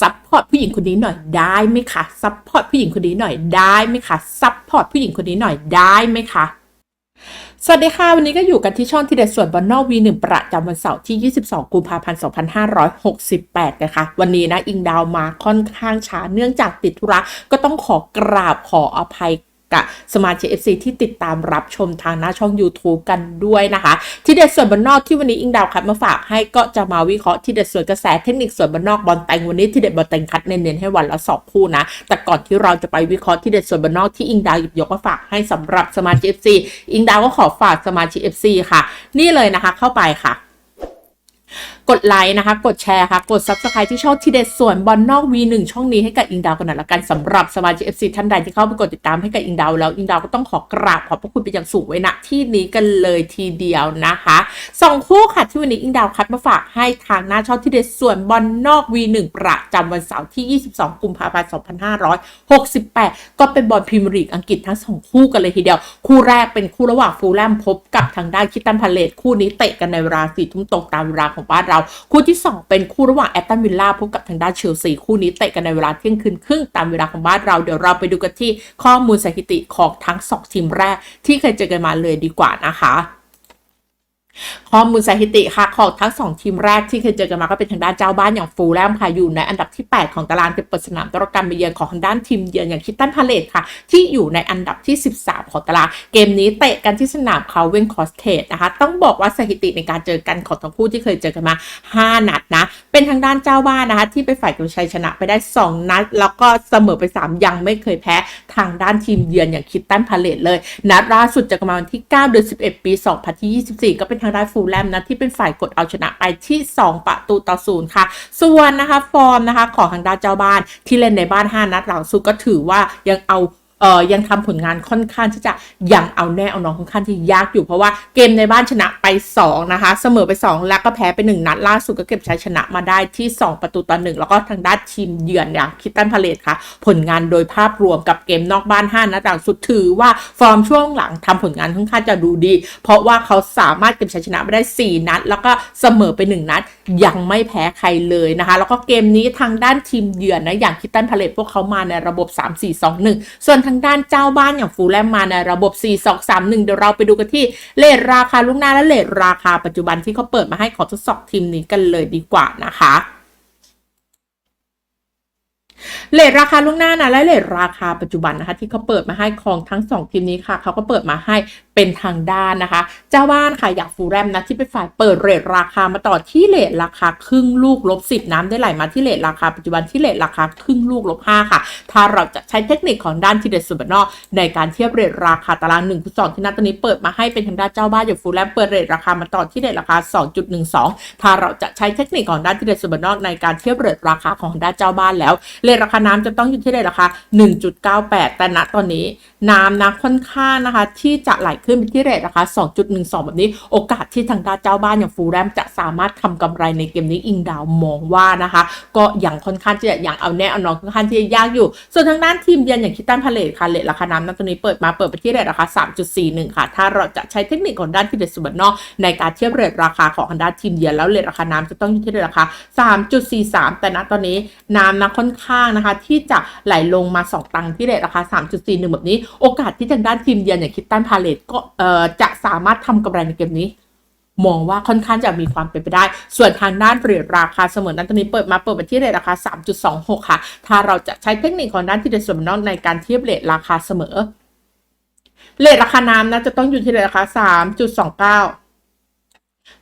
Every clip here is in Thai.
ซัพพอร์ตผู้หญิงคนนี้หน่อยได้ไหมคะซัพพอร์ตผู้หญิงคนนี้หน่อยได้ไหมคะซัพพอร์ตผู้หญิงคนนี้หน่อยได้ไหมคะสวัสดีค่ะ วันนี้ก็อยู่กันที่ช่องที่เด็ดส่วนบอลนอกวีหนึ่งประจำวันเสาร์ที่ 22 กุมภาพันธ์ 2568 นะคะ วันนี้นะ อิงดาวมาค่อนข้างช้าเนื่องจากติดธุระก็ต้องขอกราบขออภัย กับสมาชิก FC ที่ติดตามรับชมทางหน้าช่อง YouTube กันด้วยนะคะ ที่เด็ดส่วนบอลนอกที่วันนี้อิงดาวคัดมาฝากให้ก็จะมาวิเคราะห์ที่เด็ดส่วนกระแสเทคนิคส่วนบอลนอกบอลแตงวันนี้ที่เด็ดบอลแตงคัดเน้นๆให้วันละสองคู่นะ แต่ก่อนที่เราจะไปวิเคราะห์ที่เด็ดส่วนบอลนอกที่อิงดาวหยิบยกมาฝากให้สำหรับสมาชิก FC อิงดาวก็ขอฝากสมาชิก FC ค่ะ นี่เลยนะคะเข้าไปค่ะ ดไลค์นะคะ กดแชร์ค่ะ กด subscribe ที่ช่องทีเด็ดส่วนบอลนอก V1 ช่องนี้ให้กับอิงดาวกันหน่อยละกันสำหรับสมาชิก FC ท่านใดที่เข้าไปกดติดตามให้กับอิงดาวแล้วอิงดาวก็ต้องขอกราบขอบพระคุณเป็นอย่างสูงไว้ณที่นี้กันเลยทีเดียวนะคะสองคู่ค่ะที่วันนี้อิงดาวคัดมาฝากให้ทางหน้าช่องทีเด็ดส่วนบอลนอก V1 ประจำวันเสาร์ที่ 22 กุมภาพันธ์ 2568 ก็เป็นบอลพรีเมียร์ลีกอังกฤษทั้งสองคู่กันเลยทีเดียว คู่แรกเป็นคู่ระหว่างฟูลแลมพบกับทางด้านคิตตันพาเลตคู่นี้เตะกันในเวลาสี่ทุ่มตรงตามเวลาของบ้านเราคู่ที่ 2 เป็นคู่ระหว่างแอตตันวิลล่าพบกับทางด้านเชลซีคู่นี้เตะกันในเวลาเที่ยงคืนครึ่งตามเวลาของบ้านเราเดี๋ยวเราไปดูกันที่ข้อมูลสถิติของทั้งสองทีมแรกที่เคยเจอกันมาเลยดีกว่านะคะ ข้อมูลสถิติค่ะของทั้งสองทีมแรกที่เคยเจอกันมาก็เป็นทางด้านเจ้าบ้านอย่างฟูลแลมค่ะอยู่ในอันดับที่ 8 ของตารางเก็บเปิดสนามตรับการมาเยือนของทางด้านทีมเยือนอย่างคิตตันพาเลตค่ะ ที่อยู่ในอันดับที่ 13 ของตารางเกมนี้เตะกันที่สนามคาเวนคอสเทดนะคะ ต้องบอกว่าสถิติในการเจอกันของทั้งคู่ที่เคยเจอกันมา 5 นัดนะ เป็นทางด้านเจ้าบ้านนะคะ ที่ไปฝ่ายกับชัยชนะไปได้ 2 นัด แล้วก็เสมอไป 3 ยังไม่เคยแพ้ทางด้านทีมเยือนอย่างคิตตันพาเลตเลยนัดล่าสุดเจอกันมาวันที่ 9 เดือน 11 ปี 2024 ก็เป็นทางด้านฟูลแลมนะที่เป็นฝ่ายกดเอาชนะไปที่ 2 ประตูต่อศูนย์ค่ะ ส่วนนะคะฟอร์มนะคะของทางด้านเจ้าบ้านที่เล่นในบ้าน 5 นัดหลังสุดก็ถือว่ายังเอา เอ่อยังทำผลงานค่อนข้างที่จะยังเอาแน่เอานอนค่อนข้างที่ยากอยู่เพราะว่าเกมในบ้านชนะไป 2 นะคะ เสมอไป 2 แล้วก็แพ้ไป 1 นัดล่าสุดก็เก็บชัยชนะมาได้ที่ 2 ประตูต่อหนึ่งแล้วก็ทางด้านทีมเยือนอย่างคิตตันพาเลตค่ะ ผลงานโดยภาพรวมกับเกมนอกบ้าน5นัดหลังสุดถือว่าฟอร์มช่วงหลังทำผลงานค่อนข้างจะดูดี เพราะว่าเขาสามารถเก็บชัยชนะมาได้ 4 นัด แล้วก็เสมอไป 1 นัด ยังไม่แพ้ใครเลยนะคะ แล้วก็เกมนี้ทางด้านทีมเยือนนะอย่างคิตตันพาเลตพวกเขามาในระบบ 3-4-2-1 ส่วนทางางด้านเจ้าบ้านอย่างฟูแลมมาในระบบ 4-2-3-1 เดี๋ยวเราไปดูกันที่เลทราคาลุกหน้าและเลทราคาปัจจุบันที่เขาเปิดมาให้ของทดสอบทีมนี้กันเลยดีกว่านะคะ เลทราคาล่วงหน้านะและเลทราคาปัจจุบันนะคะ ที่เขาเปิดมาให้ของทั้งสองทีมนี้ค่ะเขาก็เปิดมาให้เป็นทางด้านนะคะ เจ้าบ้านค่ะอยากฟูลแรมนะที่เป็นฝ่ายเปิดเรทราคามาต่อที่เลทราคาครึ่งลูกลบสิบน้ำได้ไหลมาที่เลทราคาปัจจุบันที่เลทราคาครึ่งลูกลบห้าค่ะ ถ้าเราจะใช้เทคนิคของด้านที่เด็ดสุบนอกในการเทียบเรทราคาตารางหนึ่งสองที่นัดตอนนี้เปิดมาให้เป็นทางด้านเจ้าบ้านอย่างฟูลแรมเปิดเรทราคามาต่อที่เลทราคา 2.12 ถ้าเราจะใช้เทคนิคของด้านที่เด็ดสุบนอกในการเทียบเรทราคาของด้านเจ้าบ้านแล้วเลทราคาน้ำจะต้องอยู่ที่เลทราคา 1.98 แต่ณตอนนี้น้ำนะค่อนข้างนะคะ ที่จะไหลขึ้นไปที่เรทราคา 2.12 แบบนี้ โอกาสที่ทางด้านเจ้าบ้านอย่างฟูลแรมจะสามารถทำกำไรในเกมนี้อิงดาวมองว่านะคะ ก็อยังค่อนข้างที่จะอยังเอาแน่เอานอนค่อนข้างที่จะยากอยู่ ส่วนทางด้านทีมเยือนอย่างคิตตันพาเลตค่ะเลทราคาน้ำณตอนนี้เปิดมาเปิดไปที่เรทราคา 3.41 ค่ะ ถ้าเราจะใช้เทคนิคของด้านที่เด็ดสุดนอกในการเทียบเรทราคาของทางด้านทีมเยือนแล้วเรทราคาน้ำจะต้องอยู่ที่เรทราคา 3.43 แต่ณตอนนี้น้ำนะค่อนข้างนะคะ ที่จะไหลลงมา2ตังค์ที่เรทราคา 3.41 แบบนี้ โอกาสที่ทางด้านทีมเยือนอย่างคิตตันพาเลตก็จะสามารถทำกำไรในเกมนี้มองว่าค่อนข้างจะมีความเป็นไปได้ ส่วนทางด้านเรทราคาเสมอนั้นตอนนี้เปิดมาเปิดไปที่เรทราคา 3.26 ค่ะ ถ้าเราจะใช้เทคนิคของด้านที่เดส่วนนอกในการเทียบเรทราคาเสมอ เรทราคาน้ำนะจะต้องอยู่ที่เรทราคา 3.29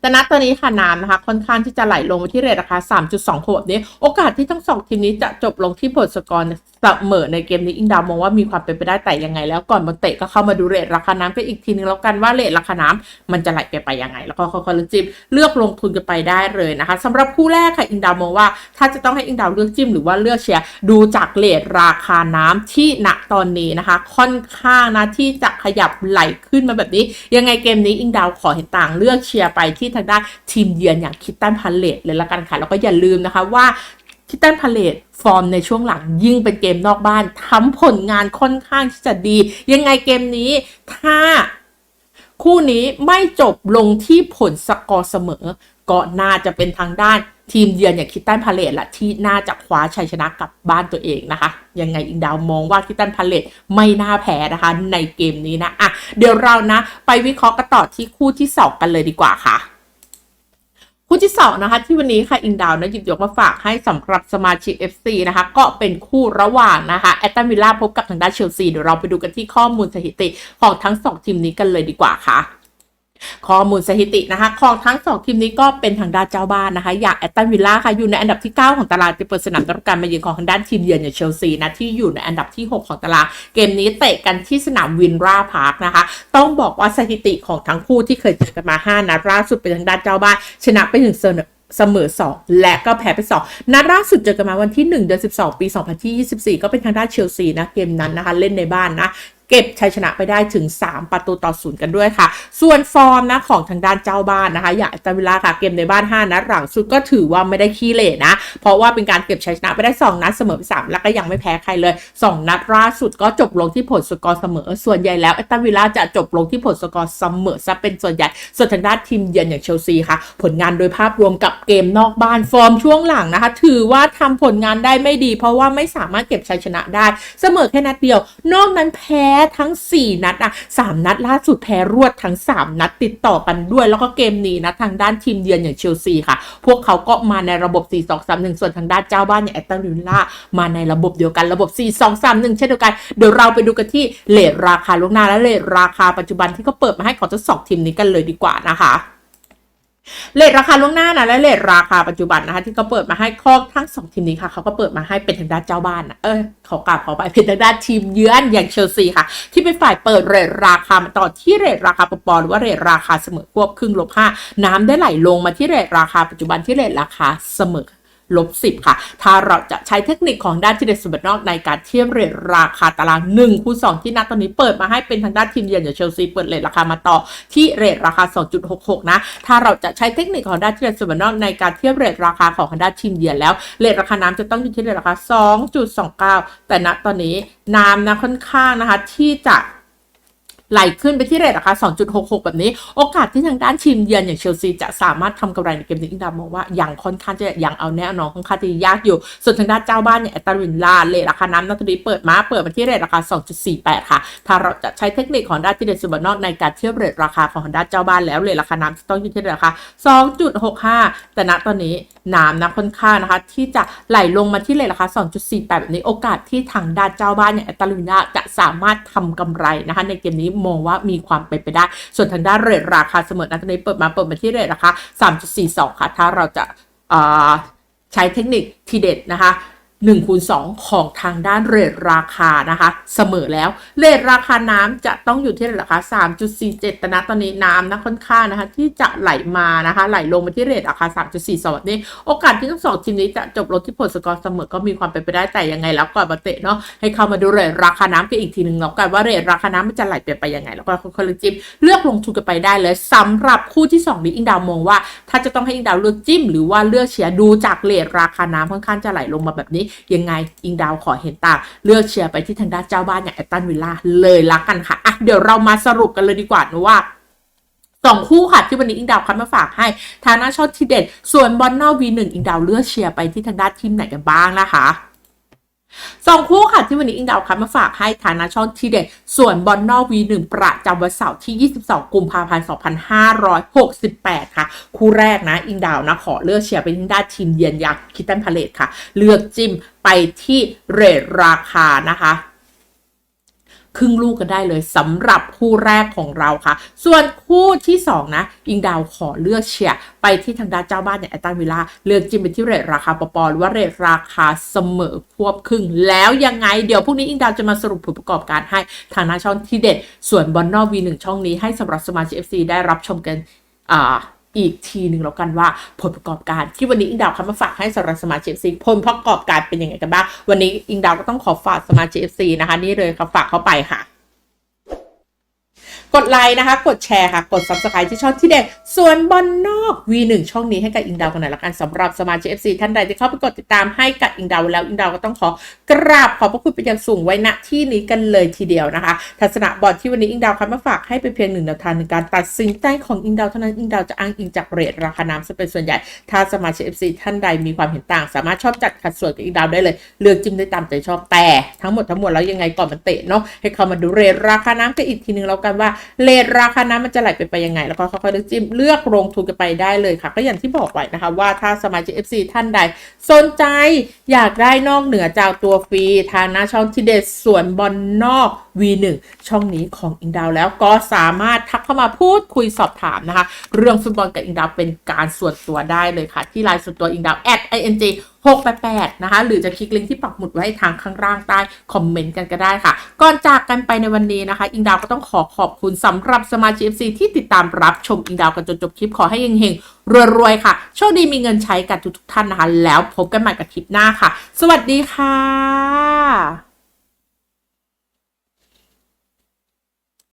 แต่ณตอนนี้ค่ะน้ำนะคะ ค่อนข้างที่จะไหลลงไปที่เรทราคา 3.26แบบนี้ โอกาสที่ทั้งสองทีมนี้จะจบลงที่ผลสกอร์เสมอในเกมนี้อิงดาวมองว่ามีความเป็นไปได้แต่ยังไง แล้วก่อนมาเตะก็เข้ามาดูเรทราคาน้ำกันอีกทีนึงแล้วกันว่าเรทราคาน้ำมันจะไหลไปไปยังไง แล้วก็ค่อยๆเลือกจิ้มเลือกลงทุนกันไปได้เลยนะคะสำหรับคู่แรกค่ะอิงดาวมองว่า ถ้าจะต้องให้อิงดาวเลือกจิ้มหรือว่าเลือกเชียร์ดูจากเรทราคาน้ำที่ณตอนนี้นะคะ ค่อนข้างนะที่จะขยับไหลขึ้นมาแบบนี้ ยังไงเกมนี้อิงดาวขอเห็นต่างเลือกเชียร์ไปที่ทางด้านทีมเยือนอย่างคิตตันพาเลตเลยละกันค่ะแล้วก็อย่าลืมนะคะว่า คิตตันพาเลตฟอร์มในช่วงหลังยิ่งเป็นเกมนอกบ้านทำผลงานค่อนข้างที่จะดี ยังไงเกมนี้ถ้าคู่นี้ไม่จบลงที่ผลสกอร์เสมอ ก็น่าจะเป็นทางด้านทีมเยือนอย่างคิตตันพาเลตละที่น่าจะคว้าชัยชนะกลับบ้านตัวเองนะคะ ยังไงอิงดาวมองว่าคิตตันพาเลตไม่น่าแพ้นะคะ ในเกมนี้นะอะเดี๋ยวเรานะ ไปวิเคราะห์กันต่อที่คู่ที่สองกันเลยดีกว่าค่ะ คู่ที่สองนะคะที่วันนี้ค่ะอิงดาวนะหยิบยกมาฝากให้สำหรับสมาชิก FC นะคะ ก็เป็นคู่ระหว่างนะคะแอตตันวิลล่าพบกับทางด้านเชลซีเดี๋ยวเราไปดูกันที่ข้อมูลสถิติของทั้งสองทีมนี้กันเลยดีกว่าค่ะ ข้อมูลสถิตินะคะ ของทั้งสองทีมนี้ก็เป็นทางด้านเจ้าบ้านนะคะ อย่างแอตตันวิลล่าค่ะอยู่ในอันดับที่ 9 ของตารางจะเปิดสนามรับการมาเยือนของทางด้านทีมเยือนอย่างเชลซีนะที่อยู่ในอันดับที่ 6 ของตารางเกมนี้เตะกันที่สนามวินราพาร์คนะคะ ต้องบอกว่าสถิติของทั้งคู่ที่เคยเจอกันมา 5นัดล่าสุดเป็นทางด้านเจ้าบ้าน ชนะไปถึงเสมอ 2 และก็แพ้ไป 2 นัดล่าสุดเจอกันมาวันที่ 1 เดือน 12 ปี 2024 ก็เป็นทางด้านเชลซีนะเกมนั้นนะคะ เล่นในบ้านนะ เก็บชัยชนะไปได้ถึง 3 ประตูต่อศูนย์กันด้วยค่ะ ส่วนฟอร์มนะของทางด้านเจ้าบ้านนะคะ อย่างอสตันวิลาค่ะเกมในบ้าน 5นัดหลังสุดก็ถือว่าไม่ได้ขี้เหร่นะ เพราะว่าเป็นการเก็บชัยชนะไปได้ 2 นัดเสมอไป3แล้วก็ยังไม่แพ้ใครเลย 2 นัดล่าสุดก็จบลงที่ผลสกอร์เสมอ ส่วนใหญ่แล้วแอสตันวิลาจะจบลงที่ผลสกอร์เสมอซะเป็นส่วนใหญ่ ส่วนทางด้านทีมเยือนอย่างเชลซีค่ะ ผลงานโดยภาพรวมกับเกมนอกบ้านฟอร์มช่วงหลังนะคะ ถือว่าทำผลงานได้ไม่ดี เพราะว่าไม่สามารถเก็บชัยชนะได้เสมอแค่นัดเดียว นอกนั้นแพ้ทั้ง 4 นัดอะสามนัดล่าสุดแพ้รวดทั้ง 3 นัดติดต่อกันด้วย แล้วก็เกมนี้นะทางด้านทีมเยือนอย่างเชลซีค่ะ พวกเขาก็มาในระบบ 4-2-3-1 ส่วนทางด้านเจ้าบ้านอย่างแอตตันวิลล่ามาในระบบเดียวกันระบบ 4-2-3-1 เช่นเดียวกัน เดี๋ยวเราไปดูกันที่เลทราคาล่วงหน้าและเลทราคาปัจจุบันที่เขาเปิดมาให้ของทั้งสองทีมนี้กันเลยดีกว่านะคะ เลทราคาล่วงหน้านะและเลทราคาปัจจุบันนะคะ ที่เขาเปิดมาให้ข้อทั้งสองทีมนี้ค่ะเขาก็เปิดมาให้เป็นทางด้านเจ้าบ้านนะเออขอกราบขอไปเป็นทางด้านทีมเยือนอย่างเชลซีค่ะ ที่เป็นฝ่ายเปิดเรทราคามาต่อที่เรทราคาปปอหรือว่าเรทราคาเสมอควบครึ่งลบห้าน้ำได้ไหลลงมาที่เรทราคาปัจจุบันที่เรทราคาเสมอ ลบสิบค่ะ ถ้าเราจะใช้เทคนิคของด้านที่เด็ดสุดนอกในการเทียบเรทราคาตาราง1คูณ2ที่นัดตอนนี้เปิดมาให้เป็นทางด้านทีมเยือนอย่างเชลซีเปิดเรทราคามาต่อที่เรทราคา 2.66 นะ ถ้าเราจะใช้เทคนิคของด้านที่เด็ดสุดนอกในการเทียบเรทราคาของทางด้านทีมเยือนแล้วเรทราคาน้ำจะต้องอยู่ที่เรทราคา 2.29 แต่ณตอนนี้น้ำนะค่อนข้างนะคะที่จะ ไหลขึ้นไปที่เรทราคา 2.66 แบบนี้ โอกาสที่ทางด้านทีมเยือนอย่างเชลซีจะสามารถทำกำไรในเกมนี้อิงดามองว่าอยังค่อนข้างจะอยังเอาแน่นอนค่อนข้างจะยากอยู่ ส่วนทางด้านเจ้าบ้านเนี่ยแอตตาวินลาเรทราคาน้ำนัตรีเปิดมาเปิดมาที่เรทราคา 2.48 ค่ะ ถ้าเราจะใช้เทคนิคของด้านที่เดซูบานอกในการเทียบเรทราคาของด้านเจ้าบ้านแล้วเรทราคาน้ำจะต้องอยู่ที่เรทราคา 2.65 แต่ณตอนนี้น้ำนะค่อนข้างนะคะ ที่จะไหลลงมาที่เรทราคา 2.48 แบบนี้โอกาสที่ทางด้านเจ้าบ้านเนี่ยแอตตาวินลาจะสามารถทำกำไรนะคะในเกมนี้มองว่ามีความเป็นไปได้ ส่วนทางด้านเรทราคาเสมอนะตอนนี้เปิดมาเปิดมาที่เรทราคา3.42 ค่ะ ถ้าเราจะาใช้เทคนิคทีเด็ดนะคะ 1คูณ2ของทางด้านเรทราคานะคะ เสมอแล้วเรทราคาน้ำจะต้องอยู่ที่เรทราคา 3.47 แต่นะตอนนี้น้ำนะค่อนข้างนะคะ ที่จะไหลมานะคะ ไหลลงมาที่เรทราคา 3.42แบบนี้ โอกาสที่ทั้งสองทีมนี้จะจบลงที่ผลสกอร์เสมอก็มีความเป็นไปได้แต่ยังไงแล้วก่อนมาเตะเนาะให้เข้ามาดูเรทราคาน้ำกันอีกทีหนึ่งแล้วกันว่าเรทราคาน้ำมันจะไหลเปลี่ยนไปยังไง แล้วก็ค่อยๆจิ้มเลือกลงทุนกันไปได้เลยสำหรับคู่ที่สองนี้อิงดาวมองว่า ถ้าจะต้องให้อิงดาวเลือกจิ้ม หรือว่าเลือกเชียร์ดูจากเรทราคาน้ำค่อนข้างจะไหลลงมาแบบนี้ยังไงอิงดาวขอเห็นต่างเลือกเชียร์ไปที่ทางด้านเจ้าบ้านอย่างแอตตันวิลล่าเลยละกันค่ะอะเดี๋ยวเรามาสรุปกันเลยดีกว่านะว่าสองคู่ค่ะที่วันนี้อิงดาวคัดมาฝากให้ทางหน้าชอบทีเด็ด ส่วนบอลนอกวีหนึ่งอิงดาวเลือกเชียร์ไปที่ทางด้านทีมไหนกันบ้างนะคะ สองคู่ค่ะที่วันนี้อิงดาวคัดมาฝากให้ฐานะช่องทีเด็ดส่วนบอลนอกวีหนึ่งประจำวันเสาร์ที่ 22 กุมภาพันธ์ 2568 ค่ะ คู่แรกนะ อิงดาวนะ ขอเลือกเชียร์ไปที่ด้านทีมเยือนอย่างคิตตันพาเลตค่ะ เลือกจิ้มไปที่เรทราคานะคะ ครึ่งลูกกันได้เลยสำหรับคู่แรกของเราค่ะ ส่วนคู่ที่2นะอิงดาวขอเลือกเชียร์ไปที่ทางด้านเจ้าบ้านอย่างแอตตันวิลล่าเลือกจิ้มไปที่เรทราคาปปอหรือว่าเรทราคาเสมอควบครึ่ง แล้วยังไงเดี๋ยวพรุ่งนี้อิงดาวจะมาสรุปผลประกอบการให้ทางหน้าช่องที่เด็ด ส่วนบอลนอกวีหนึ่งช่องนี้ให้สำหรับสมาชิก FC ได้รับชมกันอ่า อีกทีหนึ่งแล้วกันว่าผลประกอบการที่วันนี้อิงดาวคัมาฝากให้สำหรับสมาชิกซีผลประกอบการเป็นยังไงกันบ้างวันนี้อิงดาวก็ต้องขอฝากสมาชิกซีนะคะนี่เลยค่ะฝากเข้าไปค่ะ กดไลค์นะคะ กดแชร์ค่ะ กด subscribe ที่ช่องที่เด็ดส่วนบอลนอก V1 ช่องนี้ให้กับอิงดาวกันหน่อยละกันสำหรับสมาชิก FC ท่านใดที่เข้าไปกดติดตามให้กับอิงดาวแล้วอิงดาวก็ต้องขอกราบขอบพระคุณเป็นอย่างสูงไว้ณที่นี้กันเลยทีเดียวนะคะทัศนะบอลที่วันนี้อิงดาวคัดมาฝากให้เป็นเพียงหนึ่งแนวทางในการตัดสินใจของอิงดาวเท่านั้นอิงดาวจะอ้างอิงจากเรทราคาน้ำซะเป็นส่วนใหญ่ ถ้าสมาชิก FC ท่านใดมีความเห็นต่าง สามารถชอบจัดขัดส่วนกับอิงดาวได้เลย เลือกจิ้มได้ตามใจชอบแต่ทั้งหมดทั้งมวลแล้วยังไงก่อนมันเตะเนาะให้เขามาดูเรทราคาน้ำกันอีกทีนึงแล้วกันว่าเรทราคาน้ำมันจะไหลไปไปยังไง แล้วก็ค่อยๆจิ้มเลือกลงทุนกันไปได้เลยค่ะ ก็อย่างที่บอกไว้นะคะ ว่าถ้าสมาชิก FC ท่านใด สนใจอยากได้นอกเหนือจากตัวฟรี ทางหน้าช่องที่เด็ดส่วนบอลนอก V1 ช่องนี้ของอิงดาวแล้วก็สามารถทักเข้ามาพูดคุยสอบถามนะคะ เรื่องฟุตบอลกับอิงดาวเป็นการส่วนตัวได้เลยค่ะ ที่ไลน์ส่วนตัวอิงดาว @ing 688 นะคะ หรือจะคลิกลิงก์ที่ปักหมุดไว้ทางข้างล่างใต้คอมเมนต์กันก็ได้ค่ะ ก่อนจากกันไปในวันนี้นะคะ อิงดาวก็ต้องขอขอบคุณสำหรับสมาชิก FC ที่ติดตามรับชมอิงดาวกันจนจบคลิปขอให้เฮงๆรวยๆค่ะ โชคดีมีเงินใช้กันทุกๆท่านนะคะ แล้วพบกันใหม่กับคลิปหน้าค่ะ สวัสดีค่ะ